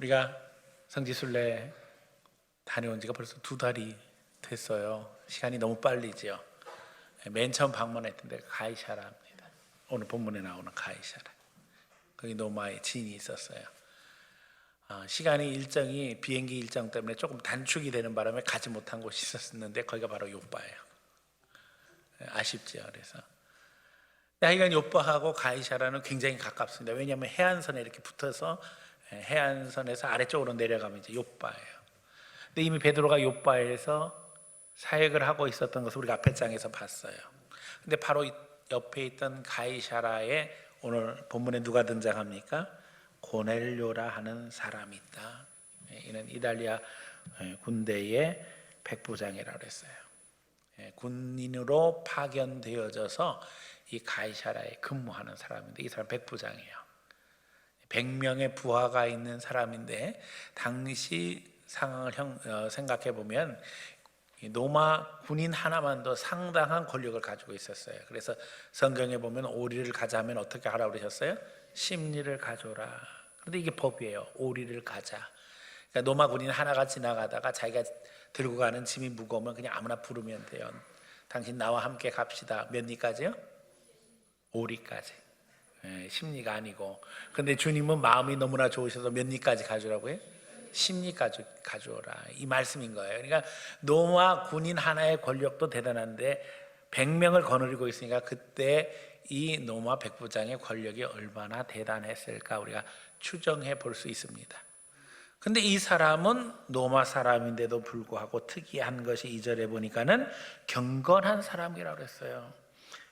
우리가 성지순례 다녀온 지가 벌써 두 달이 됐어요. 시간이 너무 빨리지요. 맨 처음 방문했던 데가 가이샤라입니다. 오늘 본문에 나오는 가이샤라. 거기 노마의 지인이 있었어요. 어, 시간이 일정이 비행기 일정 때문에 조금 단축이 되는 바람에 가지 못한 곳이 있었는데 거기가 바로 요바예요. 아쉽죠. 그래서 하여간 요바하고 가이샤라는 굉장히 가깝습니다. 왜냐하면 해안선에 이렇게 붙어서 해안선에서 아래쪽으로 내려가면 이제 요바예요. 근데 이미 베드로가 요바에서 사역을 하고 있었던 것을 우리가 앞에 장에서 봤어요. 근데 바로 옆에 있던 가이샤라에 오늘 본문에 누가 등장합니까? 고넬료라 하는 사람이 있다. 예, 이는 이달리아 예, 군대의 백부장이라고 그랬어요. 예, 군인으로 파견되어져서 이 가이샤라에 근무하는 사람인데 이 사람 백부장이에요. 100명의 부하가 있는 사람인데 당시 상황을 어, 생각해 보면 노마 군인 하나만도 상당한 권력을 가지고 있었어요. 그래서 성경에 보면 오리를 가자면 어떻게 하라 그러셨어요? 심리를 가져라. 그런데 이게 법이에요. 오리를 가자. 그러니까 노마 군인 하나가 지나가다가 자기가 들고 가는 짐이 무거우면 그냥 아무나 부르면 돼요. 당신 나와 함께 갑시다. 몇 리까지요? 오리까지. 예, 심리가 아니고. 근데 주님은 마음이 너무나 좋으셔서 몇 리까지 가져라고요? 심리까지 가져오라. 이 말씀인 거예요. 그러니까 노마 군인 하나의 권력도 대단한데 100명을 거느리고 있으니까 그때 이 노마 백부장의 권력이 얼마나 대단했을까 우리가 추정해 볼 수 있습니다. 근데 이 사람은 노마 사람인데도 불구하고 특이한 것이 이절에 보니까는 경건한 사람이라고 그랬어요.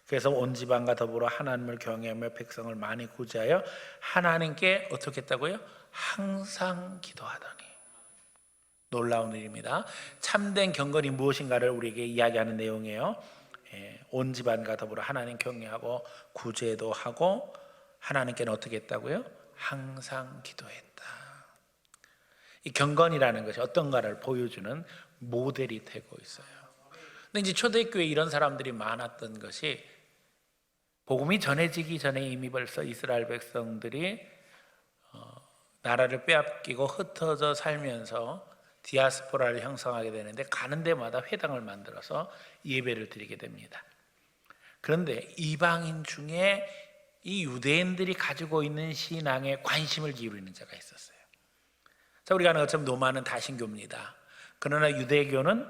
그래서 온 집안과 더불어 하나님을 경외하며 백성을 많이 구제하여 하나님께 어떻게 했다고요? 항상 기도하더니 놀라운 일입니다. 참된 경건이 무엇인가를 우리에게 이야기하는 내용이에요. 예, 온 집안과 더불어 하나님 경외하고 구제도 하고 하나님께는 어떻게 했다고요? 항상 기도했다. 이 경건이라는 것이 어떤가를 보여주는 모델이 되고 있어요. 근데 이제 초대교회 이런 사람들이 많았던 것이 복음이 전해지기 전에 이미 벌써 이스라엘 백성들이 어, 나라를 빼앗기고 흩어져 살면서 디아스포라를 형성하게 되는데 가는 데마다 회당을 만들어서 예배를 드리게 됩니다. 그런데 이방인 중에 이 유대인들이 가지고 있는 신앙에 관심을 기울이는 자가 있었어요. 자, 우리가 아는 것처럼 노마는 다신교입니다. 그러나 유대교는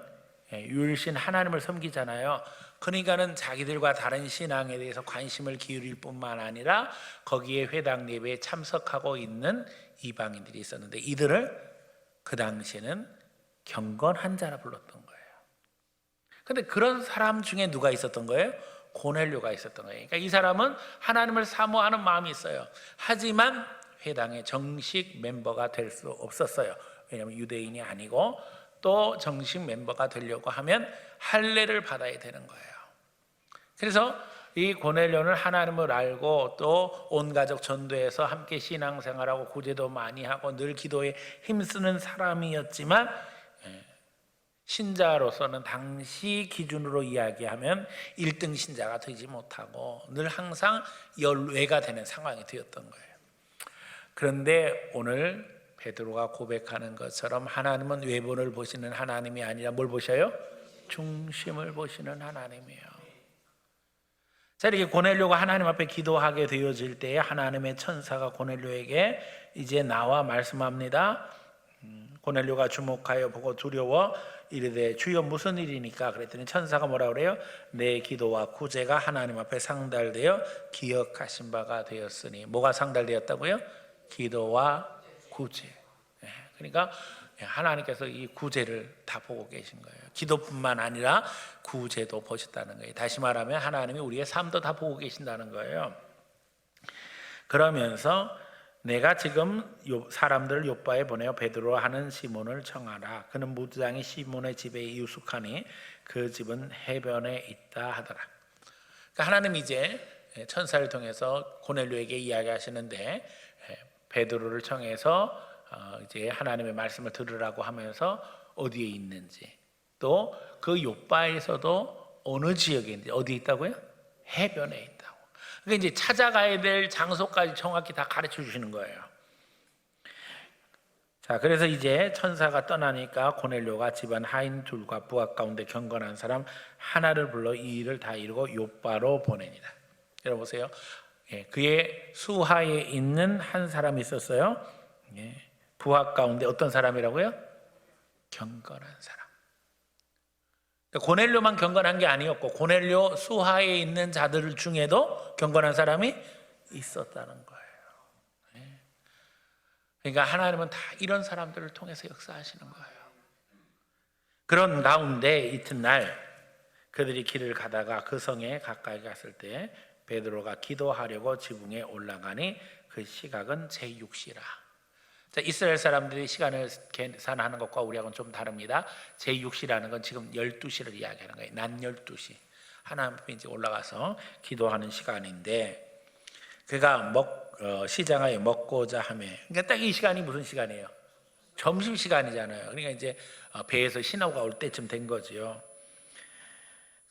예, 율신 하나님을 섬기잖아요. 그러니까는 자기들과 다른 신앙에 대해서 관심을 기울일 뿐만 아니라 거기에 회당 예배에 참석하고 있는 이방인들이 있었는데 이들을 그 당시에는 경건한 자라 불렀던 거예요. 근데 그런 사람 중에 누가 있었던 거예요? 고넬료가 있었던 거예요. 그러니까 이 사람은 하나님을 사모하는 마음이 있어요. 하지만 회당의 정식 멤버가 될 수 없었어요. 왜냐하면 유대인이 아니고 또 정식 멤버가 되려고 하면 할례를 받아야 되는 거예요. 그래서 이 고넬료는 하나님을 알고 또 온 가족 전도해서 함께 신앙생활하고 구제도 많이 하고 늘 기도에 힘쓰는 사람이었지만 예, 신자로서는 당시 기준으로 이야기하면 1등 신자가 되지 못하고 늘 항상 열외가 되는 상황이 되었던 거예요. 그런데 오늘 베드로가 고백하는 것처럼 하나님은 외본을 보시는 하나님이 아니라 뭘 보셔요? 중심을 보시는 하나님이에요. 자 이렇게 고넬료가 하나님 앞에 기도하게 되어질 때에 하나님의 천사가 고넬료에게 이제 나와 말씀합니다. 음, 고넬료가 주목하여 보고 두려워 이르되 주여 무슨 일이니까 그랬더니 천사가 뭐라 그래요? 내 기도와 구제가 하나님 앞에 상달되어 기억하신 바가 되었으니 뭐가 상달되었다고요? 기도와 구제. 예, 그러니까 하나님께서 이 구제를 다 보고 계신 거예요. 기도뿐만 아니라 구제도 보셨다는 거예요. 다시 말하면 하나님이 우리의 삶도 다 보고 계신다는 거예요. 그러면서 내가 지금 사람들을 요바에 보내어 베드로 하는 시몬을 청하라. 그는 무장이 시몬의 집에 유숙하니 그 집은 해변에 있다 하더라. 그러니까 하나님 이제 천사를 통해서 고넬료에게 이야기하시는데 베드로를 청해서 어, 이제 하나님의 말씀을 들으라고 하면서 어디에 있는지 또 그 요바에서도 어느 지역에 있는지 어디 있다고요? 해변에 있다고. 그러니까 이제 찾아가야 될 장소까지 정확히 다 가르쳐 주시는 거예요. 자, 그래서 이제 천사가 떠나니까 고넬료가 집안 하인 둘과 부하 가운데 경건한 사람 하나를 불러 이 일을 다 이루고 요바로 보내니라. 여러분 보세요. 예, 그의 수하에 있는 한 사람이 있었어요. 예, 부하 가운데 어떤 사람이라고요? 경건한 사람. 그러니까 고넬료만 경건한 게 아니었고 고넬료 수하에 있는 자들 중에도 경건한 사람이 있었다는 거예요. 네. 그러니까 하나님은 다 이런 사람들을 통해서 역사하시는 거예요. 그런 가운데 이튿날 그들이 길을 가다가 그 성에 가까이 갔을 때 베드로가 기도하려고 지붕에 올라가니 그 시각은 제6시라. 자, 이스라엘 사람들이 시간을 계산하는 것과 우리하고는 좀 다릅니다. 제6시라는 건 지금 12시를 이야기하는 거예요. 낮 12시. 하나님 앞에 이제 올라가서 기도하는 시간인데 그가 먹 어, 시장하에 먹고자 하매 그러니까 딱 이 시간이 무슨 시간이에요? 점심 시간이잖아요. 그러니까 이제 어, 배에서 신호가 올 때쯤 된 거지요.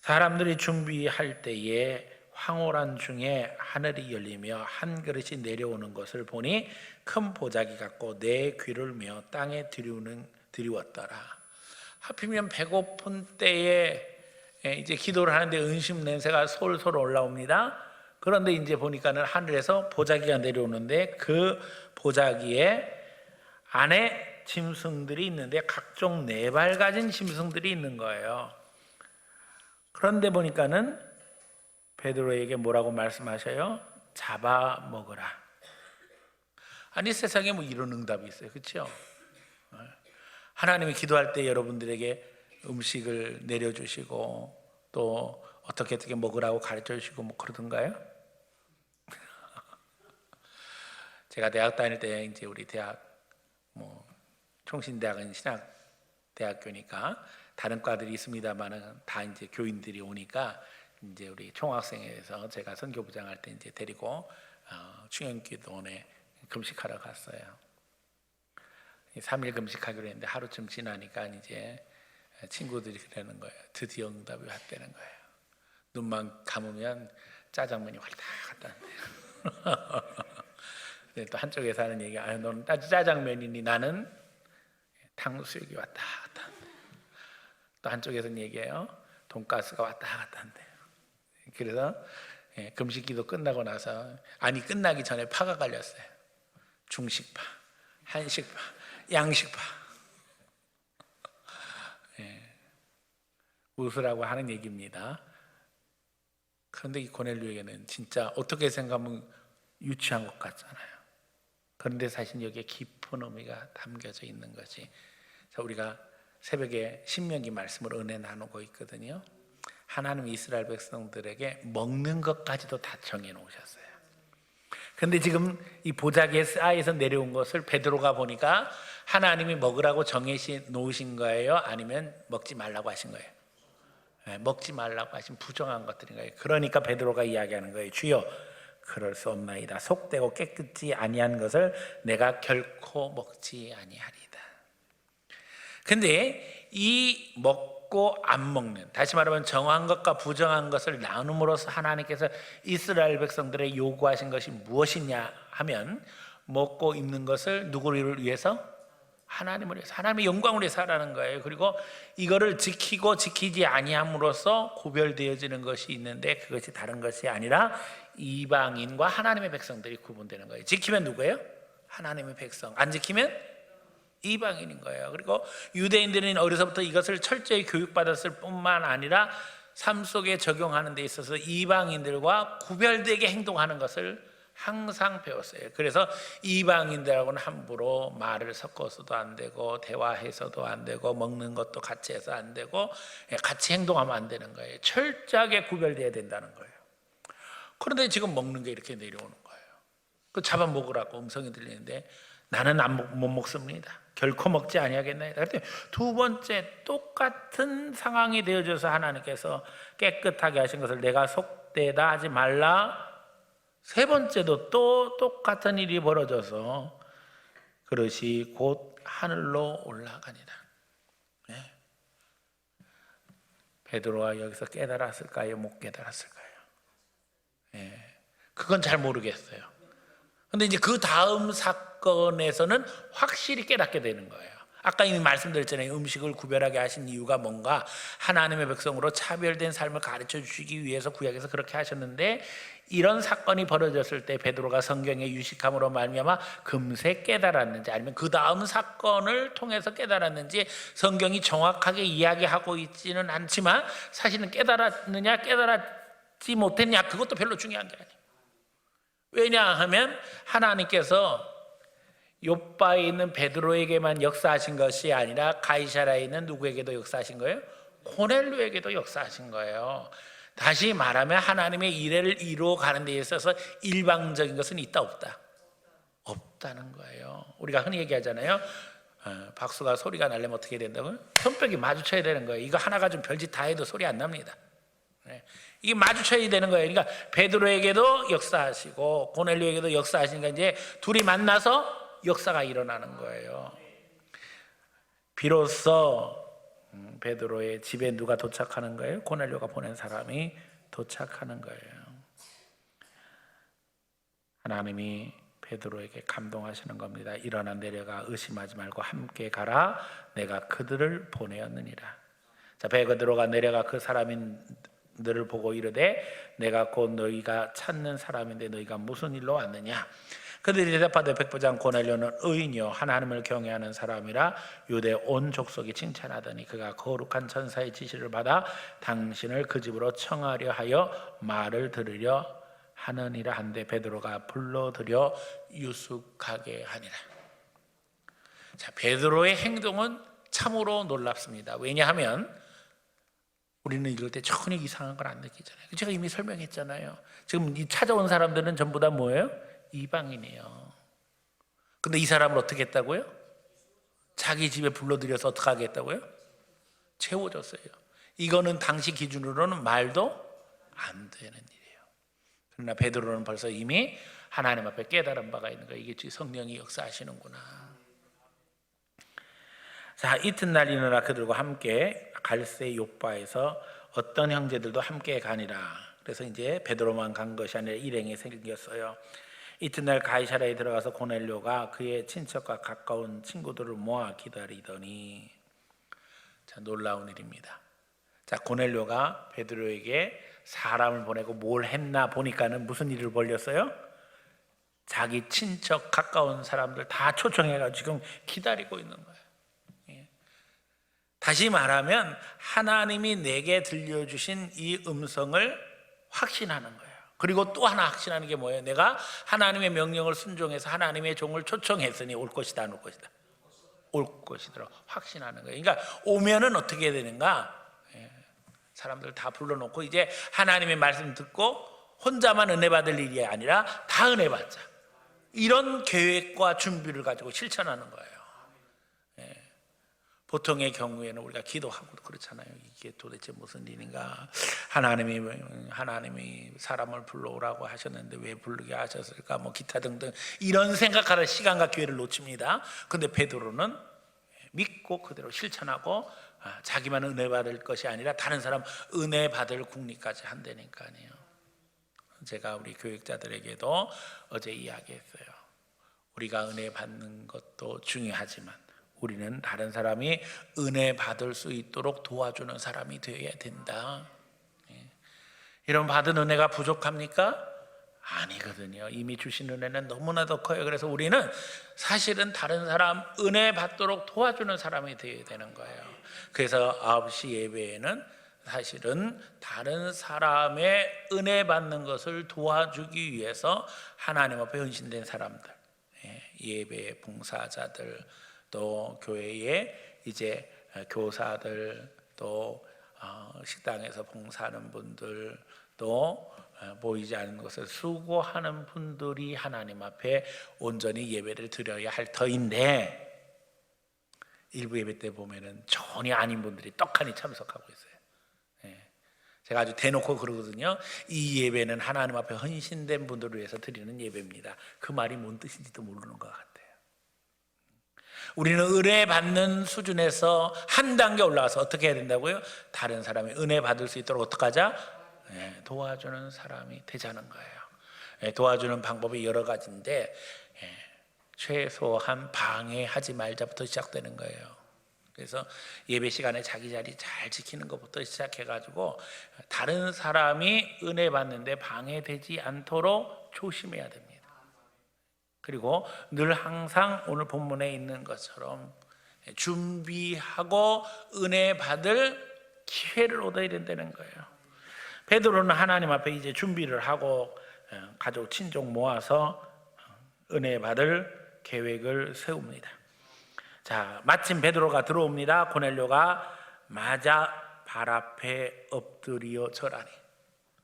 사람들이 준비할 때에 황홀한 중에 하늘이 열리며 한 그릇이 내려오는 것을 보니 큰 보자기 같고 내 귀를 메어 땅에 들이우는 들이웠더라. 하필이면 배고픈 때에 예, 이제 기도를 하는데 은심 냄새가 솔솔 올라옵니다. 그런데 이제 보니까는 하늘에서 보자기가 내려오는데 그 보자기에 안에 짐승들이 있는데 각종 네 발 가진 짐승들이 있는 거예요. 그런데 보니까는 베드로에게 뭐라고 말씀하셔요? 잡아 먹으라. 아니 세상에 뭐 이런 응답이 있어요, 그렇죠? 하나님이 기도할 때 여러분들에게 음식을 내려주시고 또 어떻게 어떻게 먹으라고 가르쳐 주시고 뭐 그러던가요? 제가 대학 다닐 때 이제 우리 대학 뭐 총신대학은 신학 대학교니까 다른 과들이 있습니다만은 다 이제 교인들이 오니까 이제 우리 총학생회에서 제가 선교부장 할 때 이제 데리고 어, 충영기도원에 금식하러 갔어요. 3일 금식하기로 했는데 하루쯤 지나니까 이제 친구들이 그러는 거예요. 드디어 응답이 왔다는 거예요. 눈만 감으면 짜장면이. 근데 또 한쪽에서 하는 얘기가 아, 너는 짜장면이니 나는 탕수육이 왔다 갔다. 또 한쪽에서는 얘기해요. 돈가스가 왔다 갔다 한대. 그래서 예, 금식기도 끝나고 나서 아니 끝나기 전에 파가 갈렸어요. 중식파, 한식파, 양식파. 예, 웃으라고 하는 얘기입니다. 그런데 이 고넬료에게는 진짜 어떻게 생각하면 유치한 것 같잖아요. 그런데 사실 여기에 깊은 의미가 담겨져 있는 거지. 자, 우리가 새벽에 신명기 말씀을 은혜 나누고 있거든요. 하나님 이스라엘 백성들에게 먹는 것까지도 다 정해 놓으셨어요. 근데 지금 이 보자기에 쌓여서 내려온 것을 베드로가 보니까 하나님이 먹으라고 정해 놓으신 거예요? 아니면 먹지 말라고 하신 거예요? 네, 먹지 말라고 하신 부정한 것들인 거예요. 그러니까 베드로가 이야기하는 거예요. 주여, 그럴 수 없나이다. 속되고 깨끗지 아니한 것을 내가 결코 먹지 아니하리다. 근데 이 먹 고 안 먹는 다시 말하면 정한 것과 부정한 것을 나눔으로써 하나님께서 이스라엘 백성들의 요구하신 것이 무엇이냐 하면 먹고 입는 것을 누구를 위해서 하나님을 위해서 하나님의 영광을 위해서 하라는 거예요. 그리고 이거를 지키고 지키지 아니함으로써 구별되어지는 것이 있는데 그것이 다른 것이 아니라 이방인과 하나님의 백성들이 구분되는 거예요. 지키면 누구예요? 하나님의 백성. 안 지키면 이방인인 거예요. 그리고 유대인들은 어려서부터 이것을 철저히 교육받았을 뿐만 아니라 삶 속에 적용하는 데 있어서 이방인들과 구별되게 행동하는 것을 항상 배웠어요. 그래서 이방인들하고는 함부로 말을 섞어서도 안 되고 대화해서도 안 되고 먹는 것도 같이 해서 안 되고 예, 같이 행동하면 안 되는 거예요. 철저하게 구별돼야 된다는 거예요. 그런데 지금 먹는 게 이렇게 내려오는 거예요. 그 잡아 먹으라고 음성이 들리는데 나는 안 먹, 못 먹습니다. 결코 먹지 아니하겠나이다. 그랬더니 두 번째 똑같은 상황이 되어져서 하나님께서 깨끗하게 하신 것을 내가 속되다 하지 말라. 세 번째도 또 똑같은 일이 벌어져서 그릇이 곧 하늘로 올라가니라. 네. 베드로가 여기서 깨달았을까요? 못 깨달았을까요? 네. 그건 잘 모르겠어요. 근데 이제 그 다음 사건 사건에서는 확실히 깨닫게 되는 거예요. 아까 이미 말씀드렸잖아요. 음식을 구별하게 하신 이유가 뭔가 하나님의 백성으로 차별된 삶을 가르쳐 주시기 위해서 구약에서 그렇게 하셨는데 이런 사건이 벌어졌을 때 베드로가 성경의 유식함으로 말미암아 금세 깨달았는지 아니면 그 다음 사건을 통해서 깨달았는지 성경이 정확하게 이야기하고 있지는 않지만 사실은 깨달았느냐 깨달았지 못했냐 그것도 별로 중요한 게 아니에요. 왜냐하면 하나님께서 요바에 있는 베드로에게만 역사하신 것이 아니라 가이사라에 있는 누구에게도 역사하신 거예요? 고넬료에게도 역사하신 거예요. 다시 말하면 하나님의 일을 이루어 가는 데 있어서 일방적인 것은 있다 없다? 없다는 거예요. 우리가 흔히 얘기하잖아요. 어, 박수가 소리가 나려면 어떻게 된다고요? 손뼉이 마주쳐야 되는 거예요. 이거 하나가 좀 별짓 다 해도 소리 안 납니다. 네. 이게 마주쳐야 되는 거예요. 그러니까 베드로에게도 역사하시고 고넬료에게도 역사하시니까 이제 둘이 만나서 역사가 일어나는 거예요. 비로소 음, 베드로의 집에 누가 도착하는 거예요? 고넬료가 보낸 사람이 도착하는 거예요. 하나님이 베드로에게 감동하시는 겁니다. 일어나 내려가 의심하지 말고 함께 가라. 내가 그들을 보내었느니라. 자, 베드로가 내려가 그 사람인들을 보고 이르되 내가 곧 너희가 찾는 사람인데 너희가 무슨 일로 왔느냐? 그들이 대답하되 백부장 고넬료는 의인이요 하나님을 경외하는 사람이라 유대 온 족속이 칭찬하더니 그가 거룩한 천사의 지시를 받아 당신을 그 집으로 청하려 하여 말을 들으려 하느니라 한데 베드로가 불러들여 유숙하게 하니라. 자 베드로의 행동은 참으로 놀랍습니다. 왜냐하면 우리는 이럴 때 전혀 이상한 걸 안 느끼잖아요. 제가 이미 설명했잖아요. 지금 이 찾아온 사람들은 전부 다 뭐예요? 이방인이에요. 근데 이 사람을 어떻게 했다고요? 자기 집에 불러들여서 어떻게 하겠다고요? 채워줬어요. 이거는 당시 기준으로는 말도 안 되는 일이에요. 그러나 베드로는 벌써 이미 하나님 앞에 깨달은 바가 있는 거예요. 이게 성령이 역사하시는구나. 자 이튿날 일어나 그들과 함께 갈세 요바에서 어떤 형제들도 함께 가니라. 그래서 이제 베드로만 간 것이 아니라 일행이 생겼어요. 이튿날 가이사라에 들어가서 고넬료가 그의 친척과 가까운 친구들을 모아 기다리더니 자 놀라운 일입니다. 자 고넬료가 베드로에게 사람을 보내고 뭘 했나 보니까는 무슨 일을 벌렸어요? 자기 친척 가까운 사람들 다 초청해가지고 지금 기다리고 있는 거예요. 예. 다시 말하면 하나님이 내게 들려주신 이 음성을 확신하는 거예요. 그리고 또 하나 확신하는 게 뭐예요? 내가 하나님의 명령을 순종해서 하나님의 종을 초청했으니 올 것이다, 안 올 것이다. 올 것이더라. 확신하는 거예요. 그러니까 오면은 어떻게 되는가? 예. 사람들 다 불러놓고 이제 하나님의 말씀 듣고 혼자만 은혜 받을 일이 아니라 다 은혜 받자. 이런 계획과 준비를 가지고 실천하는 거예요. 예. 보통의 경우에는 우리가 기도하고도 그렇잖아요. 이게 도대체 무슨 일인가? 하나님이 하나님이 사람을 불러오라고 하셨는데 왜 부르게 하셨을까? 뭐 기타 등등 이런 생각하는 시간과 기회를 놓칩니다. 근데 베드로는 믿고 그대로 실천하고 아, 자기만 은혜 받을 것이 아니라 다른 사람 은혜 받을 국리까지 한다니까요. 제가 우리 교육자들에게도 어제 이야기했어요. 우리가 은혜 받는 것도 중요하지만 우리는 다른 사람이 은혜 받을 수 있도록 도와주는 사람이 되어야 된다. 예. 이런 받은 은혜가 부족합니까? 아니거든요. 이미 주신 은혜는 너무나도 커요. 그래서 우리는 사실은 다른 사람 은혜 받도록 도와주는 사람이 되어야 되는 거예요. 그래서 9시 예배에는 사실은 다른 사람의 은혜 받는 것을 도와주기 위해서 하나님 앞에 헌신된 사람들, 예, 예배 봉사자들, 또 교회에 이제 교사들, 또 어, 식당에서 봉사하는 분들, 또 어, 보이지 않는 것을 수고하는 분들이 하나님 앞에 온전히 예배를 드려야 할 터인데 일부 예배 때 보면은 전혀 아닌 분들이 떡하니 참석하고 있어요. 예. 제가 아주 대놓고 그러거든요. 이 예배는 하나님 앞에 헌신된 분들을 위해서 드리는 예배입니다. 그 말이 뭔 뜻인지도 모르는 것 같아요. 우리는 은혜 받는 수준에서 한 단계 올라가서 어떻게 해야 된다고요? 다른 사람이 은혜 받을 수 있도록 어떻게 하자? 예, 도와주는 사람이 되자는 거예요. 예, 도와주는 방법이 여러 가지인데 예, 최소한 방해하지 말자부터 시작되는 거예요. 그래서 예배 시간에 자기 자리 잘 지키는 것부터 시작해가지고 다른 사람이 은혜 받는데 방해되지 않도록 조심해야 됩니다. 그리고 늘 항상 오늘 본문에 있는 것처럼 준비하고 은혜 받을 기회를 얻어야 된다는 거예요. 베드로는 하나님 앞에 이제 준비를 하고 어, 가족 친족 모아서 은혜 받을 계획을 세웁니다. 자, 마침 베드로가 들어옵니다. 고넬료가 맞아 발 앞에 엎드려 절하니.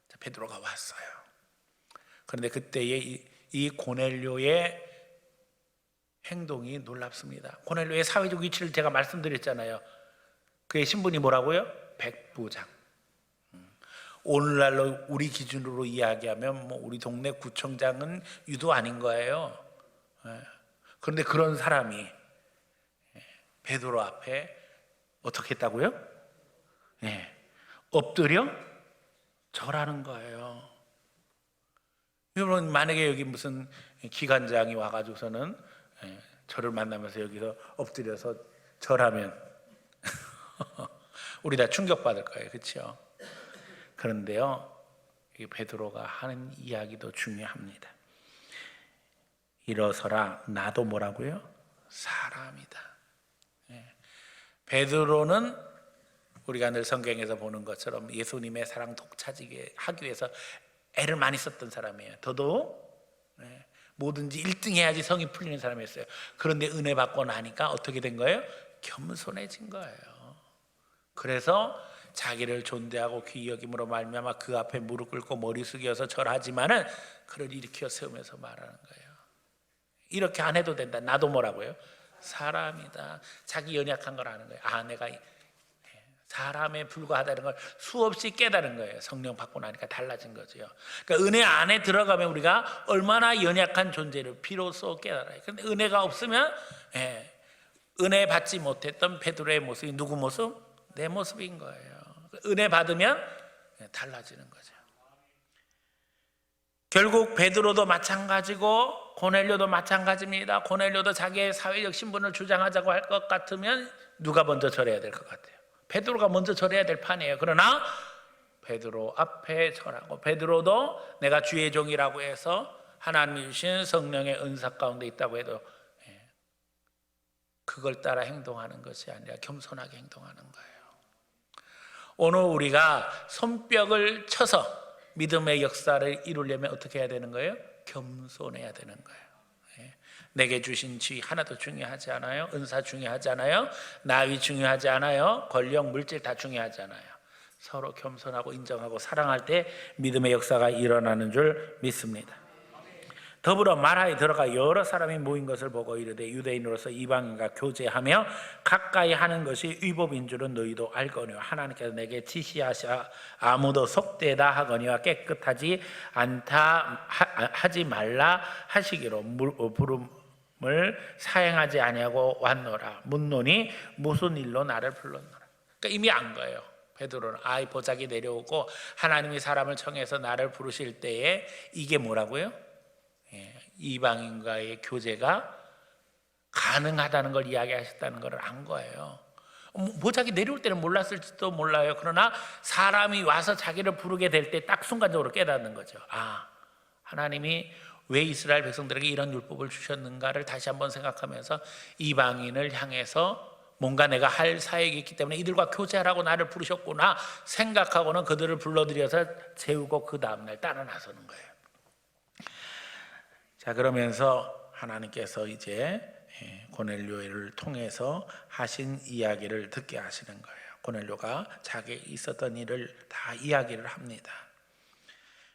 자, 베드로가 왔어요. 그런데 그때의 이, 이 고넬료의 행동이 놀랍습니다. 고넬료의 사회적 위치를 제가 말씀드렸잖아요. 그의 신분이 뭐라고요? 백부장. 음. 오늘날로 우리 기준으로 이야기하면 뭐 우리 동네 구청장은 유도 아닌 거예요. 예. 그런데 그런 사람이 예, 베드로 앞에 어떻게 했다고요? 예, 엎드려 절하는 거예요. 여러분 만약에 여기 무슨 기관장이 와가지고서는 예, 저를 만나면서 여기서 엎드려서 절하면 우리 다 충격받을 거예요, 그렇죠? 그런데요, 이 베드로가 하는 이야기도 중요합니다. 일어서라, 나도 뭐라고요? 사람이다. 예. 베드로는 우리가 늘 성경에서 보는 것처럼 예수님의 사랑 독차지게 하기 위해서 애를 많이 썼던 사람이에요. 더더욱 예, 뭐든지 1등 해야지 성이 풀리는 사람이었어요. 그런데 은혜 받고 나니까 어떻게 된 거예요? 겸손해진 거예요. 그래서 자기를 존대하고 귀히 여김으로 말미암아 그 앞에 무릎 꿇고 머리 숙여서 절하지만은 그를 일으켜 세우면서 말하는 거예요. 이렇게 안 해도 된다. 나도 뭐라고요? 사람이다. 자기 연약한 걸 아는 거예요. 아, 내가 사람에 불과하다는 걸 수없이 깨달은 거예요. 성령 받고 나니까 달라진 거죠. 그러니까 은혜 안에 들어가면 우리가 얼마나 연약한 존재를 비로소 깨달아요. 근데 은혜가 없으면 예, 은혜 받지 못했던 베드로의 모습이 누구 모습? 내 모습인 거예요. 은혜 받으면 예, 달라지는 거죠. 결국 베드로도 마찬가지고 고넬료도 마찬가지입니다. 고넬료도 자기의 사회적 신분을 주장하자고 할 것 같으면 누가 먼저 절해야 될 것 같아요. 베드로가 먼저 절해야 될 판이에요. 그러나 베드로 앞에 절하고 베드로도 내가 주의 종이라고 해서 하나님이 주신 성령의 은사 가운데 있다고 해도 예, 그걸 따라 행동하는 것이 아니라 겸손하게 행동하는 거예요. 오늘 우리가 손뼉을 쳐서 믿음의 역사를 이루려면 어떻게 해야 되는 거예요? 겸손해야 되는 거예요. 예. 내게 주신 지 하나도 중요하지 않아요. 은사 중요하지 않아요. 나위 중요하지 않아요. 권력, 물질 다 중요하지 않아요. 서로 겸손하고 인정하고 사랑할 때 믿음의 역사가 일어나는 줄 믿습니다. 더불어 마라에 들어가 여러 사람이 모인 것을 보고 이르되 유대인으로서 이방인과 교제하며 가까이 하는 것이 위법인 줄은 너희도 알거니와 하나님께서 내게 지시하사 아무도 속되다 하거니와 깨끗하지 않다 하, 하지 말라 하시기로 물, 어, 부름 을 사행하지 아니하고 왔노라 묻노니 무슨 일로 나를 불렀노라 그러니까 이미 안 거예요 베드로는 아이 보자기 내려오고 하나님이 사람을 청해서 나를 부르실 때에 이게 뭐라고요? 예, 이방인과의 교제가 가능하다는 걸 이야기하셨다는 걸 안 거예요. 보자기 내려올 때는 몰랐을지도 몰라요. 그러나 사람이 와서 자기를 부르게 될 때 딱 순간적으로 깨닫는 거죠. 아, 하나님이 왜 이스라엘 백성들에게 이런 율법을 주셨는가를 다시 한번 생각하면서 이방인을 향해서 뭔가 내가 할 사역이 있기 때문에 이들과 교제하라고 나를 부르셨구나 생각하고는 그들을 불러들여서 재우고 그 다음날 따라 나서는 거예요. 자 그러면서 하나님께서 이제 예, 고넬료를 통해서 하신 이야기를 듣게 하시는 거예요. 고넬료가 자기 있었던 일을 다 이야기를 합니다.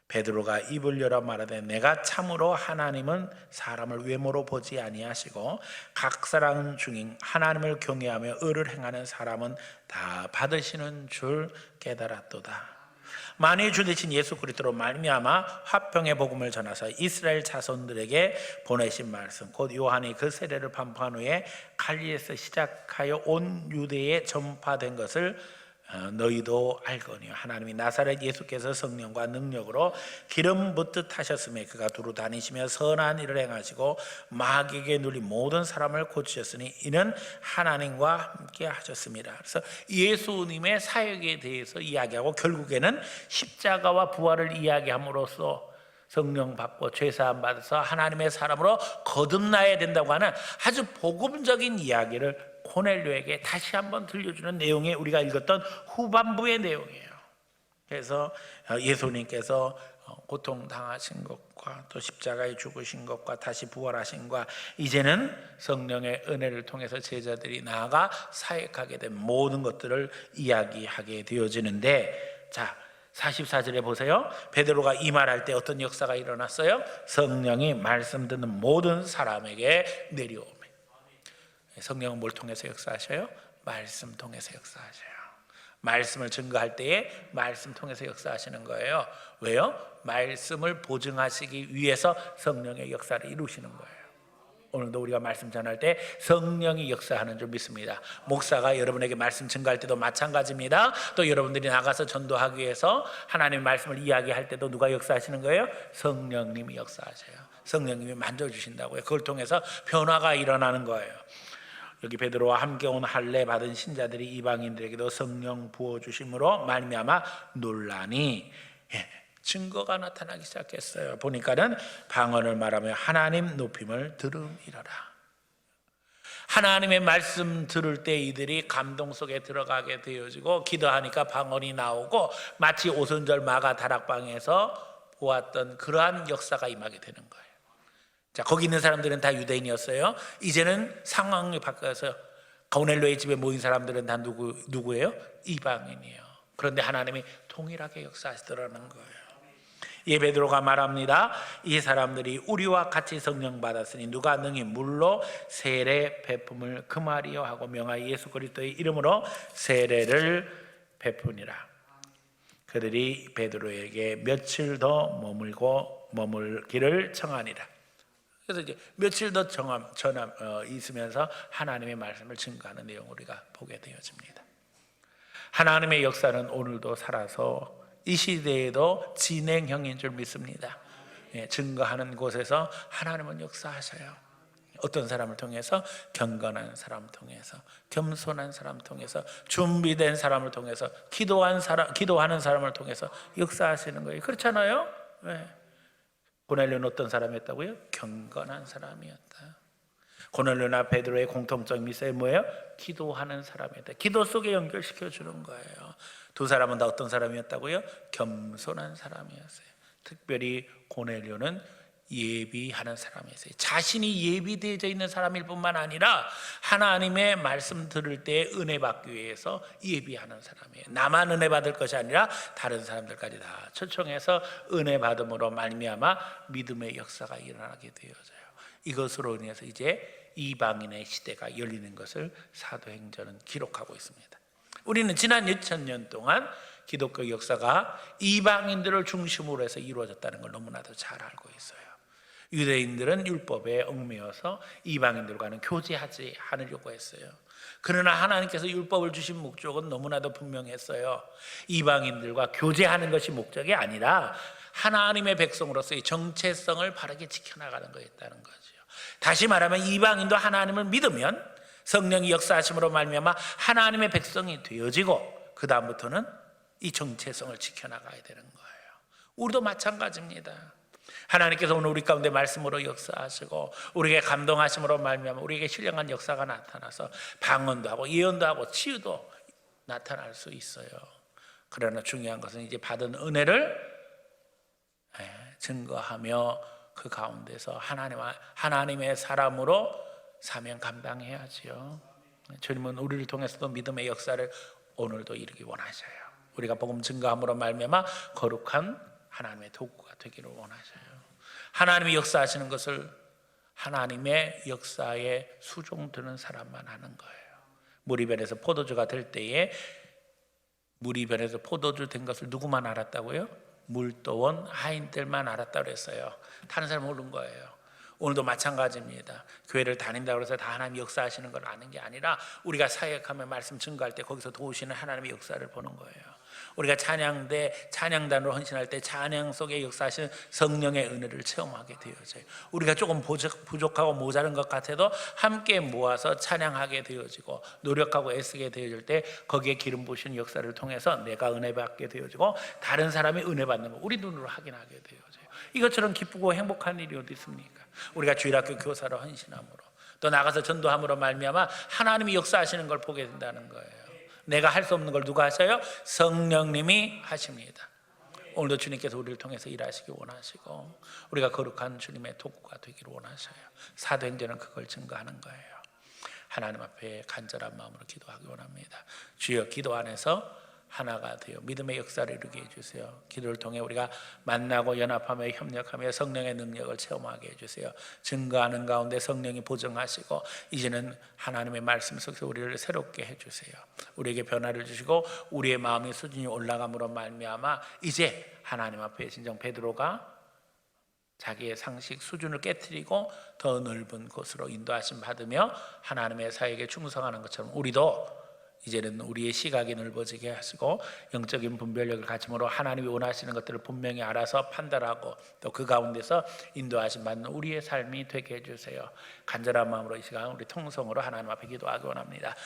베드로가 입을 열어 말하되 내가 참으로 하나님은 사람을 외모로 보지 아니하시고 각 사람 중인 하나님을 경외하며 의를 행하는 사람은 다 받으시는 줄 깨달았도다. 만일 주 되신 예수 그리스도로 말미암아 화평의 복음을 전하사 이스라엘 자손들에게 보내신 말씀 곧 요한이 그 세례를 반포한 후에 갈리에서 시작하여 온 유대에 전파된 것을 어, 너희도 알거니와 하나님이 나사렛 예수께서 성령과 능력으로 기름 붓듯 하셨음에 그가 두루 다니시며 선한 일을 행하시고 마귀에게 눌린 모든 사람을 고치셨으니 이는 하나님과 함께 하셨습니다. 그래서 예수님의 사역에 대해서 이야기하고 결국에는 십자가와 부활을 이야기함으로써 성령 받고 죄사함 받아서 하나님의 사람으로 거듭나야 된다고 하는 아주 복음적인 이야기를 코넬료에게 다시 한번 들려주는 내용이 우리가 읽었던 후반부의 내용이에요. 그래서 예수님께서 고통 당하신 것과 또 십자가에 죽으신 것과 다시 부활하신 것과 이제는 성령의 은혜를 통해서 제자들이 나아가 사역하게 된 모든 것들을 이야기하게 되어지는데 자 44절에 보세요. 베드로가 이 말할 때 어떤 역사가 일어났어요? 성령이 말씀 듣는 모든 사람에게 내려오매. 성령은 뭘 통해서 역사하셔요? 말씀 통해서 역사하셔요. 말씀을 증거할 때에 말씀 통해서 역사하시는 거예요. 왜요? 말씀을 보증하시기 위해서 성령의 역사를 이루시는 거예요. 오늘도 우리가 말씀 전할 때 성령이 역사하는 줄 믿습니다. 목사가 여러분에게 말씀 증가할 때도 마찬가지입니다. 또 여러분들이 나가서 전도하기 위해서 하나님의 말씀을 이야기할 때도 누가 역사하시는 거예요? 성령님이 역사하셔요. 성령님이 만져주신다고요. 그걸 통해서 변화가 일어나는 거예요. 여기 베드로와 함께 온 할례 받은 신자들이 이방인들에게도 성령 부어 주심으로 말미암아 논란이 예, 증거가 나타나기 시작했어요. 보니까는 방언을 말하며 하나님 높임을 들음이라라. 하나님의 말씀 들을 때 이들이 감동 속에 들어가게 되어지고 기도하니까 방언이 나오고 마치 오순절 마가 다락방에서 보았던 그러한 역사가 임하게 되는 거예요. 자, 거기 있는 사람들은 다 유대인이었어요. 이제는 상황이 바뀌어서 고넬로의 집에 모인 사람들은 다 누구 누구예요? 이방인이에요. 그런데 하나님이 동일하게 역사하시더라는 거예요. 예 베드로가 말합니다. 이 사람들이 우리와 같이 성령 받았으니 누가 능히 물로 세례 베품을 금하리요 하고 명하여 예수 그리스도의 이름으로 세례를 베푸니라. 그들이 베드로에게 며칠 더 머물고 머물기를 청하니라. 그래서 이제 며칠 더 정함, 전함 어, 있으면서 하나님의 말씀을 증거하는 내용 우리가 보게 되어집니다. 하나님의 역사는 오늘도 살아서 이 시대에도 진행형인 줄 믿습니다. 예, 증거하는 곳에서 하나님은 역사하셔요. 어떤 사람을 통해서 경건한 사람 통해서 겸손한 사람 통해서 준비된 사람을 통해서 기도한 사람 기도하는 사람을 통해서 역사하시는 거예요. 그렇잖아요. 네. 고넬료는 어떤 사람이었다고요? 경건한 사람이었다. 고넬료나 베드로의 공통점이 있어요. 뭐예요? 기도하는 사람이었다. 기도 속에 연결시켜 주는 거예요. 두 사람은 다 어떤 사람이었다고요? 겸손한 사람이었어요. 특별히 고넬료는 예비하는 사람이었어요. 자신이 예비되어 있는 사람일 뿐만 아니라 하나님의 말씀 들을 때 은혜 받기 위해서 예비하는 사람이에요. 나만 은혜 받을 것이 아니라 다른 사람들까지 다 초청해서 은혜 받음으로 말미암아 믿음의 역사가 일어나게 되어져요. 이것으로 인해서 이제 이방인의 시대가 열리는 것을 사도행전은 기록하고 있습니다. 우리는 지난 2000년 동안 기독교 역사가 이방인들을 중심으로 해서 이루어졌다는 걸 너무나도 잘 알고 있어요. 유대인들은 율법에 얽매여서 이방인들과는 교제하지 않으려고 했어요. 그러나 하나님께서 율법을 주신 목적은 너무나도 분명했어요. 이방인들과 교제하는 것이 목적이 아니라 하나님의 백성으로서의 정체성을 바르게 지켜나가는 거였다는 거죠. 다시 말하면 이방인도 하나님을 믿으면 성령이 역사하심으로 말미암아 하나님의 백성이 되어지고 그 다음부터는 이 정체성을 지켜나가야 되는 거예요. 우리도 마찬가지입니다. 하나님께서 오늘 우리 가운데 말씀으로 역사하시고 우리에게 감동하심으로 말미암아 우리에게 신령한 역사가 나타나서 방언도 하고 예언도 하고 치유도 나타날 수 있어요. 그러나 중요한 것은 이제 받은 은혜를 예, 증거하며 그 가운데서 하나님 하나님의 사람으로 사명 감당해야지요. 주님은 우리를 통해서도 믿음의 역사를 오늘도 이루기 원하셔요. 우리가 복음 증거함으로 말미암아 거룩한 하나님의 도구가 되기를 원하셔요. 하나님이 역사하시는 것을 하나님의 역사에 수종드는 사람만 하는 거예요. 물이 변해서 포도주가 될 때에 물이 변해서 포도주 된 것을 누구만 알았다고요? 물도원 하인들만 알았다고 그랬어요. 다른 사람 모르는 거예요. 오늘도 마찬가지입니다. 교회를 다닌다고 해서 다 하나님 역사하시는 걸 아는 게 아니라 우리가 사역하며 말씀 증거할 때 거기서 도우시는 하나님의 역사를 보는 거예요. 우리가 찬양대 찬양단으로 헌신할 때 찬양 속에 역사하시는 성령의 은혜를 체험하게 되어져요. 우리가 조금 부족, 부족하고 모자른 것 같아도 함께 모아서 찬양하게 되어지고 노력하고 애쓰게 되어질 때 거기에 기름 부신 역사를 통해서 내가 은혜 받게 되어지고 다른 사람이 은혜 받는 거 우리 눈으로 확인하게 되어져요. 이것처럼 기쁘고 행복한 일이 어디 있습니까? 우리가 주일학교 교사로 헌신함으로 또 나가서 전도함으로 말미암아 하나님이 역사하시는 걸 보게 된다는 거예요. 내가 할 수 없는 걸 누가 하셔요? 성령님이 하십니다. 오늘도 주님께서 우리를 통해서 일하시기 원하시고 우리가 거룩한 주님의 도구가 되기를 원하셔요. 사도행전은 그걸 증거하는 거예요. 하나님 앞에 간절한 마음으로 기도하기 원합니다. 주여 기도 안에서 하나가 되어 믿음의 역사를 이루게 해주세요. 기도를 통해 우리가 만나고 연합하며 협력하며 성령의 능력을 체험하게 해주세요. 증거하는 가운데 성령이 보정하시고 이제는 하나님의 말씀 속에서 우리를 새롭게 해주세요. 우리에게 변화를 주시고 우리의 마음의 수준이 올라감으로 말미암아 이제 하나님 앞에 진정 베드로가 자기의 상식 수준을 깨뜨리고 더 넓은 곳으로 인도하심 받으며 하나님의 사역에 충성하는 것처럼 우리도 이제는 우리의 시각이 넓어지게 하시고 영적인 분별력을 가짐으로 하나님이 원하시는 것들을 분명히 알아서 판단하고 또 그 가운데서 인도하심 받는 우리의 삶이 되게 해주세요. 간절한 마음으로 이 시간 우리 통성으로 하나님 앞에 기도하기 원합니다.